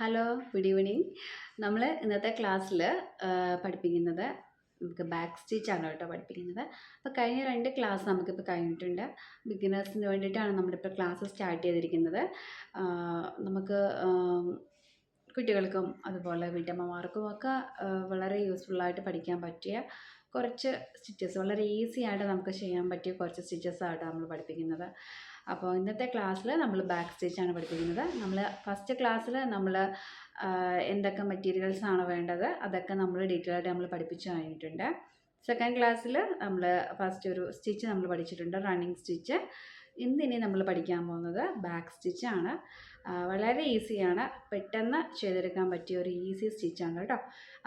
Hello good evening നമ്മൾ ഇന്നത്തെ ക്ലാസ്സിൽ പഠിപ്പിക്കുന്നത് നമുക്ക് ബാക്ക് സ്റ്റിച്ചാണ് കേട്ടോ പഠിപ്പിക്കുന്നത്. അപ്പോൾ കഴിഞ്ഞ രണ്ട് ക്ലാസ് നമുക്കിപ്പോൾ കഴിഞ്ഞിട്ടുണ്ട്. ബിഗിനേഴ്സിന് വേണ്ടിയിട്ടാണ് നമ്മളിപ്പോൾ ക്ലാസ് സ്റ്റാർട്ട് ചെയ്തിരിക്കുന്നത്. നമുക്ക് കുട്ടികൾക്കും അതുപോലെ വീട്ടമ്മമാർക്കും ഒക്കെ വളരെ യൂസ്ഫുള്ളായിട്ട് പഠിക്കാൻ പറ്റിയ കുറച്ച് സ്റ്റിച്ചസ് വളരെ ഈസി ആയിട്ട് നമുക്ക് ചെയ്യാൻ പറ്റിയ കുറച്ച് സ്റ്റിച്ചസ് ആയിട്ട് നമ്മൾ പഠിപ്പിക്കുന്നത്. അപ്പോൾ ഇന്നത്തെ ക്ലാസ്സിൽ നമ്മൾ ബാക്ക് സ്റ്റിച്ചാണ് പഠിപ്പിക്കുന്നത്. നമ്മൾ ഫസ്റ്റ് ക്ലാസ്സിൽ നമ്മൾ എന്തൊക്കെ മെറ്റീരിയൽസ് ആണ് വേണ്ടത് അതൊക്കെ നമ്മൾ ഡീറ്റെയിൽ ആയിട്ട് നമ്മൾ പഠിപ്പിച്ചു കഴിഞ്ഞിട്ടുണ്ട്. സെക്കൻഡ് ക്ലാസ്സിൽ നമ്മൾ ഫസ്റ്റ് ഒരു സ്റ്റിച്ച് നമ്മൾ പഠിച്ചിട്ടുണ്ട് റണ്ണിങ് സ്റ്റിച്ച് ഇന്നിനി നമ്മൾ പഠിക്കാൻ പോകുന്നത് ബാക്ക് സ്റ്റിച്ചാണ് വളരെ ഈസിയാണ് പെട്ടെന്ന് ചെയ്തെടുക്കാൻ പറ്റിയ ഒരു ഈസി സ്റ്റിച്ചാണ് കേട്ടോ.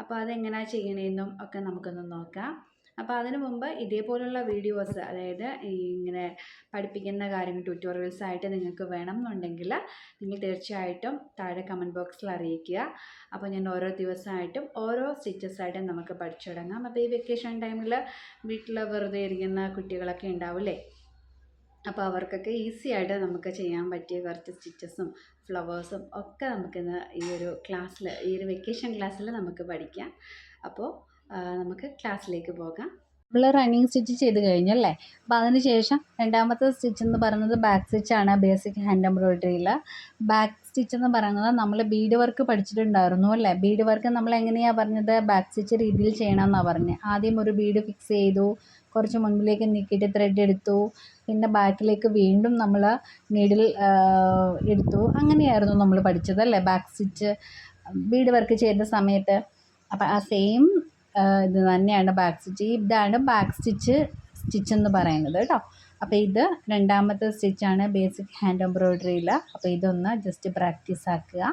അപ്പോൾ അതെങ്ങനെയാണ് ചെയ്യണതെന്നും ഒക്കെ നമുക്കൊന്ന് നോക്കാം. അപ്പോൾ അതിനു മുമ്പ് ഇതേപോലുള്ള വീഡിയോസ് അതായത് ഇങ്ങനെ പഠിപ്പിക്കുന്ന കാര്യങ്ങൾ ട്യൂട്ടോറിയൽസ് ആയിട്ട് നിങ്ങൾക്ക് വേണം എന്നുണ്ടെങ്കിൽ നിങ്ങൾ തീർച്ചയായിട്ടും താഴെ കമന്റ് ബോക്സിൽ അറിയിക്കുക. അപ്പോൾ ഞാൻ ഓരോ ദിവസമായിട്ടും ഓരോ സ്റ്റിച്ചസ് ആയിട്ടും നമുക്ക് പഠിച്ചു തുടങ്ങാം. അപ്പോൾ ഈ വെക്കേഷൻ ടൈമിൽ വീട്ടിൽ വെറുതെ ഇരിക്കുന്ന കുട്ടികളൊക്കെ ഉണ്ടാവില്ലേ അപ്പോൾ അവർക്കൊക്കെ ഈസി ആയിട്ട് നമുക്ക് ചെയ്യാൻ പറ്റിയ കുറച്ച് സ്റ്റിച്ചസും ഫ്ലവേഴ്സും ഒക്കെ നമുക്കിന്ന് ഈ ഒരു ക്ലാസ്സിൽ ഈ ഒരു വെക്കേഷൻ ക്ലാസ്സിൽ നമുക്ക് പഠിക്കാം. അപ്പോൾ നമുക്ക് ക്ലാസ്സിലേക്ക് പോകാം. നമ്മൾ റണ്ണിങ് സ്റ്റിച്ച് ചെയ്ത് കഴിഞ്ഞല്ലേ? അപ്പോൾ അതിന് ശേഷം രണ്ടാമത്തെ സ്റ്റിച്ച് എന്ന് പറയുന്നത് ബാക്ക് സ്റ്റിച്ചാണ് ബേസിക് ഹാൻഡ് എംബ്രോയിഡറിയിൽ ബാക്ക് സ്റ്റിച്ച് എന്ന് പറയുന്നത് നമ്മൾ ബീഡ് വർക്ക് പഠിച്ചിട്ടുണ്ടായിരുന്നു അല്ലേ? ബീഡ് വർക്ക് നമ്മൾ എങ്ങനെയാണ് പറഞ്ഞത്? ബാക്ക് സ്റ്റിച്ച് രീതിയിൽ ചെയ്യണമെന്നാണ് പറഞ്ഞത് ആദ്യം ഒരു ബീഡ് ഫിക്സ് ചെയ്തു കുറച്ച് മുൻപിലേക്ക് നീക്കിയിട്ട് ത്രെഡ് എടുത്തു പിന്നെ ബാക്കിലേക്ക് വീണ്ടും നമ്മൾ നീഡിൽ എടുത്തു. അങ്ങനെയായിരുന്നു നമ്മൾ പഠിച്ചത് അല്ലേ? ബാക്ക് സ്റ്റിച്ച് ബീഡ് വർക്ക് ചെയ്ത സമയത്ത്. അപ്പം ആ സെയിം ഇത് തന്നെയാണ് ബാക്ക് സ്റ്റിച്ച് ഇതാണ് ബാക്ക് സ്റ്റിച്ച് സ്റ്റിച്ച് എന്ന് പറയുന്നത് കേട്ടോ അപ്പോൾ ഇത് രണ്ടാമത്തെ സ്റ്റിച്ചാണ് ബേസിക് ഹാൻഡ് എംബ്രോയിഡറിയിൽ അപ്പോൾ ഇതൊന്ന് ജസ്റ്റ് പ്രാക്ടീസ് ആക്കുക.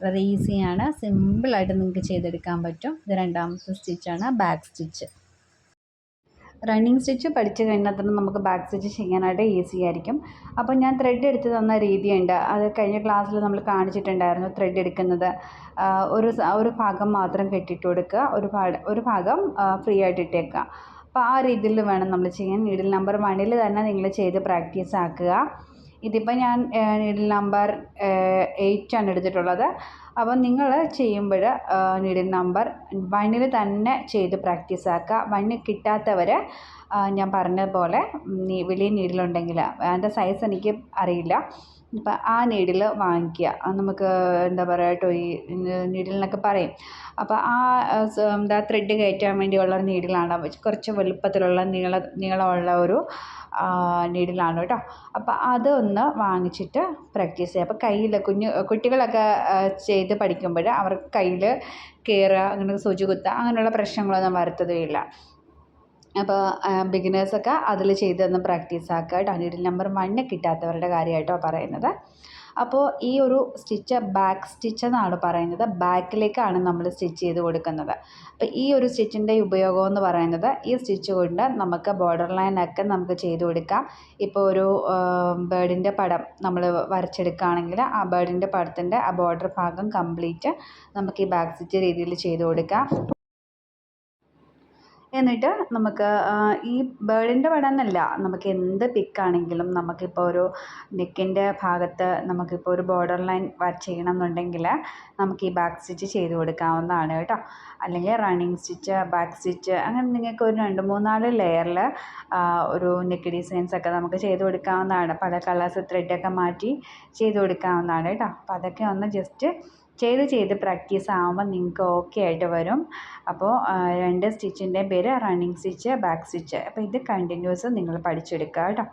വളരെ ഈസിയാണ് സിമ്പിളായിട്ട് നിങ്ങൾക്ക് ചെയ്തെടുക്കാൻ പറ്റും. ഇത് രണ്ടാമത്തെ സ്റ്റിച്ചാണ് ബാക്ക് സ്റ്റിച്ച് റണ്ണിങ് സ്റ്റിച്ച് പഠിച്ചു കഴിഞ്ഞാൽ തന്നെ നമുക്ക് ബാക്ക് സ്റ്റിച്ച് ചെയ്യാനായിട്ട് ഈസി ആയിരിക്കും. അപ്പോൾ ഞാൻ ത്രെഡ് എടുത്ത് തന്ന രീതിയുണ്ട്. അത് കഴിഞ്ഞ ക്ലാസ്സിൽ നമ്മൾ കാണിച്ചിട്ടുണ്ടായിരുന്നു ത്രെഡ് എടുക്കുന്നത്. ഒരു ഒരു ഭാഗം മാത്രം കെട്ടിട്ട് കൊടുക്കുക. ഒരു ഒരു ഭാഗം ഫ്രീ ആയിട്ട് ഇട്ടേക്കുക. അപ്പോൾ ആ രീതിയിൽ വേണം നമ്മൾ ചെയ്യാൻ. നീഡിൽ നമ്പർ വണ്ണിൽ തന്നെ നിങ്ങൾ ചെയ്ത് പ്രാക്ടീസ് ആക്കുക. ഇതിപ്പോൾ ഞാൻ നീഡിൽ നമ്പർ എയ്റ്റ് ആണ് എടുത്തിട്ടുള്ളത്. അപ്പോൾ നിങ്ങൾ ചെയ്യുമ്പോൾ നീഡിൽ നമ്പർ വണ്ണിൽ തന്നെ ചെയ്ത് പ്രാക്ടീസ് ആക്കുക വണ്ണ് കിട്ടാത്തവർ ഞാൻ പറഞ്ഞതുപോലെ വലിയ നീഡിലുണ്ടെങ്കിൽ അതിന്റെ സൈസ് എനിക്ക് അറിയില്ല. ഇപ്പം ആ നീഡിൽ വാങ്ങിക്കുക നമുക്ക് എന്താ പറയുക ടോയ് നീഡിലെന്നൊക്കെ പറയും. അപ്പോൾ ആ എന്താ ത്രെഡ് കയറ്റാൻ വേണ്ടിയുള്ള നീഡിലാണ് കുറച്ച് വലുപ്പത്തിലുള്ള നീള നീളമുള്ള ഒരു നീഡിലാണ് കേട്ടോ. അപ്പോൾ അതൊന്ന് വാങ്ങിച്ചിട്ട് പ്രാക്ടീസ് ചെയ്യുക അപ്പോൾ കയ്യിൽ കുഞ്ഞു കുട്ടികളൊക്കെ ആ, ചെയ്ത് പഠിക്കുമ്പോൾ അവർക്ക് കയ്യിൽ കയറുക അങ്ങനെ സൂചി കുത്തുക അങ്ങനെയുള്ള പ്രശ്നങ്ങളൊന്നും വരുത്തതുമില്ല അപ്പോൾ ബിഗിനേഴ്സൊക്കെ അതിൽ ചെയ്തൊന്ന് പ്രാക്ടീസ് ആക്കുക. കേട്ടോ നമ്പർ വണ്ണ് കിട്ടാത്തവരുടെ കാര്യമായിട്ടോ പറയുന്നത്. അപ്പോൾ ഈ ഒരു സ്റ്റിച്ച് ബാക്ക് സ്റ്റിച്ച് എന്നാണ് പറയുന്നത്. ബാക്കിലേക്കാണ് നമ്മൾ സ്റ്റിച്ച് ചെയ്ത് കൊടുക്കുന്നത്. അപ്പോൾ ഈ ഒരു സ്റ്റിച്ചിന്റെ ഉപയോഗം എന്ന് പറയുന്നത് ഈ സ്റ്റിച്ച് കൊണ്ട് നമുക്ക് ബോർഡർ ലൈനൊക്കെ നമുക്ക് ചെയ്ത് കൊടുക്കാം. ഇപ്പോൾ ഒരു ബേർഡിന്റെ പടം നമ്മൾ വരച്ചെടുക്കുകയാണെങ്കിൽ ആ ബേർഡിന്റെ പടത്തിന്റെ ആ ബോർഡർ ഭാഗം കംപ്ലീറ്റ് നമുക്ക് ഈ ബാക്ക് സ്റ്റിച്ച് രീതിയിൽ ചെയ്ത് കൊടുക്കാം. എന്നിട്ട് നമുക്ക് ഈ ബേഡിന്റെ പടം എന്നല്ല നമുക്ക് എന്ത് പിക്കാണെങ്കിലും നമുക്കിപ്പോൾ ഒരു നെക്കിന്റെ ഭാഗത്ത് നമുക്കിപ്പോൾ ഒരു ബോർഡർ ലൈൻ ചെയ്യണം എന്നുണ്ടെങ്കിൽ നമുക്ക് ഈ ബാക്ക് സ്റ്റിച്ച് ചെയ്ത് കൊടുക്കാവുന്നതാണ് കേട്ടോ. അല്ലെങ്കിൽ റണ്ണിങ് സ്റ്റിച്ച് ബാക്ക് സ്റ്റിച്ച് അങ്ങനെ നിങ്ങൾക്ക് ഒരു രണ്ട് മൂന്നാൽ ലെയറിൽ ഒരു നെക്ക് ഡിസൈൻസ് ഒക്കെ നമുക്ക് ചെയ്ത് കൊടുക്കാവുന്നതാണ്. പല കളേഴ്സ് ത്രെഡൊക്കെ മാറ്റി ചെയ്ത് കൊടുക്കാവുന്നതാണ് കേട്ടോ. അപ്പോൾ അതൊക്കെ ഒന്ന് ജസ്റ്റ് ചെയ്ത് ചെയ്ത് പ്രാക്ടീസ് ആകുമ്പോൾ നിങ്ങൾക്ക് ഓക്കെ ആയിട്ട് വരും. അപ്പോൾ രണ്ട് സ്റ്റിച്ചിന്റെ പേര് റണ്ണിങ് സ്റ്റിച്ച് ബാക്ക് സ്റ്റിച്ച് അപ്പോൾ ഇത് കണ്ടിന്യൂസ് നിങ്ങൾ പഠിച്ചെടുക്കുക കേട്ടോ.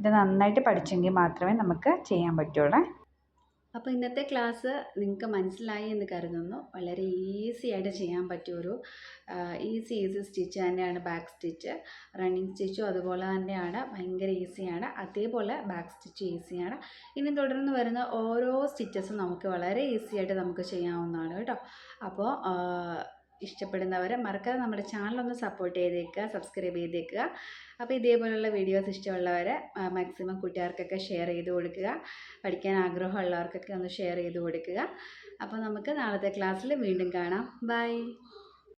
ഇത് നന്നായിട്ട് പഠിച്ചെങ്കിൽ മാത്രമേ നമുക്ക് ചെയ്യാൻ പറ്റുള്ളൂ. അപ്പോൾ ഇന്നത്തെ ക്ലാസ് നിങ്ങൾക്ക് മനസ്സിലായി എന്ന് കരുതുന്നു. വളരെ ഈസി ആയിട്ട് ചെയ്യാൻ പറ്റിയ ഒരു ഈസി ഈസി സ്റ്റിച്ച് തന്നെയാണ് ബാക്ക് സ്റ്റിച്ച് റണ്ണിങ് സ്റ്റിച്ചും അതുപോലെ തന്നെയാണ്. ഭയങ്കര ഈസിയാണ് അതേപോലെ ബാക്ക് സ്റ്റിച്ച് ഈസിയാണ് ഇനി തുടർന്ന് വരുന്ന ഓരോ സ്റ്റിച്ചസും നമുക്ക് വളരെ ഈസി ആയിട്ട് നമുക്ക് ചെയ്യാവുന്നതാണ് കേട്ടോ. അപ്പോൾ ഇഷ്ടപ്പെടുന്നവർ മറക്കാതെ നമ്മുടെ ചാനലൊന്ന് സപ്പോർട്ട് ചെയ്തേക്കുക സബ്സ്ക്രൈബ് ചെയ്തേക്കുക. അപ്പോൾ ഇതേപോലുള്ള വീഡിയോസ് ഇഷ്ടമുള്ളവർ മാക്സിമം കൂട്ടുകാർക്കൊക്കെ ഷെയർ ചെയ്ത് കൊടുക്കുക. പഠിക്കാൻ ആഗ്രഹമുള്ളവർക്കൊക്കെ ഒന്ന് ഷെയർ ചെയ്ത് കൊടുക്കുക. അപ്പോൾ നമുക്ക് നാളത്തെ ക്ലാസ്സിൽ വീണ്ടും കാണാം. ബൈ